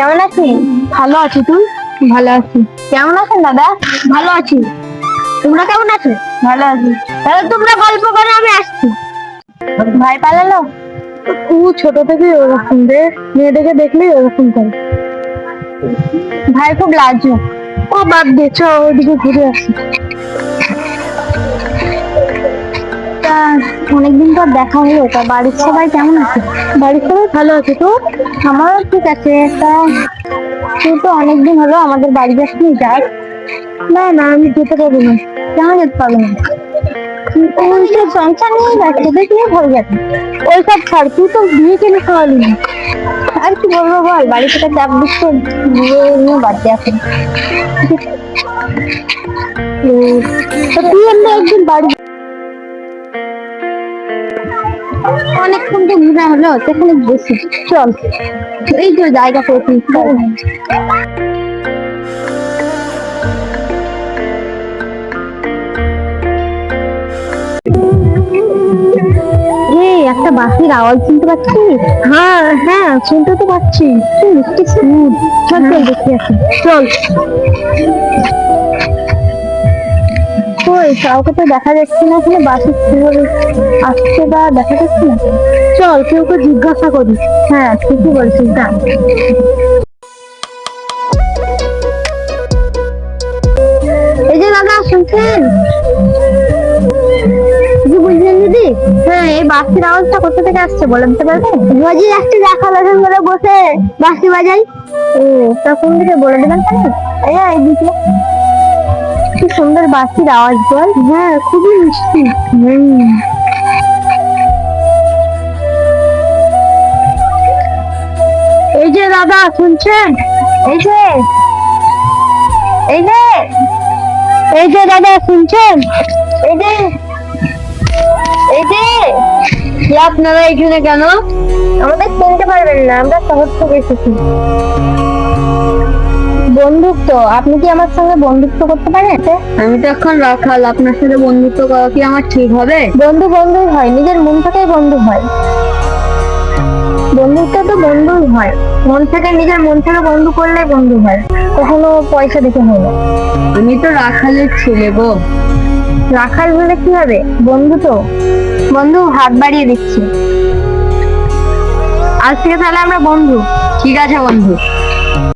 কেমন আছিস? ভালো আছি তুই? ভালো আছি। কেমন আছেন দাদা? ভালো আছি। তোমরা কেমন আছো? ভালো আছি। তাহলে তোমরা গল্প করো আমি আসছি। ভাই পালালো? ও ছোট থেকে ওরকম রে। মেয়েটাকে দেখলেই ওরকম করে। ভাই খুব লাজ। ও বাদ দে চ ওদিকে ঘুরে আসি। তা অনেকদিন পর দেখা হলো। তা বাড়ির সবাই কেমন আছে? বাড়ির সবাই ভালো আছে তো আমারও ঠিক আছে, তা তুই তো অনেকদিন হলো আমাদের বাড়ি যাসনি, যাস। না না, আমি যেতে পারব না, কেন যেতে পারব না? ওই সব সংসার নিয়ে যাচ্ছে দেখলে হয়ে যাবে ওই সব ছাড়, তুই তো বিয়ে কিনে খাওয়ালি না? আর কি বলব বল, বাড়ি থেকে চাপ দিচ্ছে, বিয়ে নিয়ে দিয়ে এখন তা তুই এমনি একদিন বাড়ি অনেকক্ষণ তো ঘুরা হলো সেখানে বসি চল। এই তো জায়গা পেয়েছি একটা বাসের আওয়াজ শুনতে পাচ্ছিস হ্যাঁ হ্যাঁ শুনতে তো পাচ্ছি। কি সুর চল চল দেখি আসি চল। কাউকে তো দেখা যাচ্ছে না এখানে বাসে কীভাবে আসছে বা দেখা যাচ্ছে না। চল কেউ কে জিজ্ঞাসা করি হ্যাঁ ঠিকই বলছিস না এই যে দাদা শুনছেন? বুঝলেন দিদি? হ্যাঁ এই বাসের আওয়াজটা কোথা থেকে আসছে বলেন তো পারবেন রোজই আসছে দেখা লাগেন বলে বসে। বাসি বাজাই। ও তা কোন দিকে বলে দেবেন এই দিকে কি সুন্দর বাসির আওয়াজ বল। হ্যাঁ খুবই মিষ্টি। এই যে দাদা, শুনছেন? এই যে। এই যে। এই যে দাদা, শুনছেন? এই যে। এই যে। আপনারা এখানে কেন? আমাদের চিনতে পারবেন না, আমরা শহর থেকে এসেছি। বন্ধুত্ব আপনি কি আমার সঙ্গে বন্ধুত্ব করতে পারেন? আমি তো এখন রাখাল আপনার সাথে বন্ধুত্ব করা কি আমার ঠিক হবে? বন্ধু বন্ধুই হয় নিজের মন থেকেই বন্ধু হয়। বন্ধুত্ব তো বন্ধুই হয় মন থেকে নিজের মন থেকে বন্ধু করলে বন্ধু হয় কখনো পয়সা দেখে হয় না। আমি তো রাখালের ছেলে গো। রাখাল বলে কি হবে? বন্ধু তো। বন্ধু হাত বাড়িয়ে দিচ্ছি। আজ থেকে তাহলে আমরা বন্ধু। ঠিক আছে বন্ধু।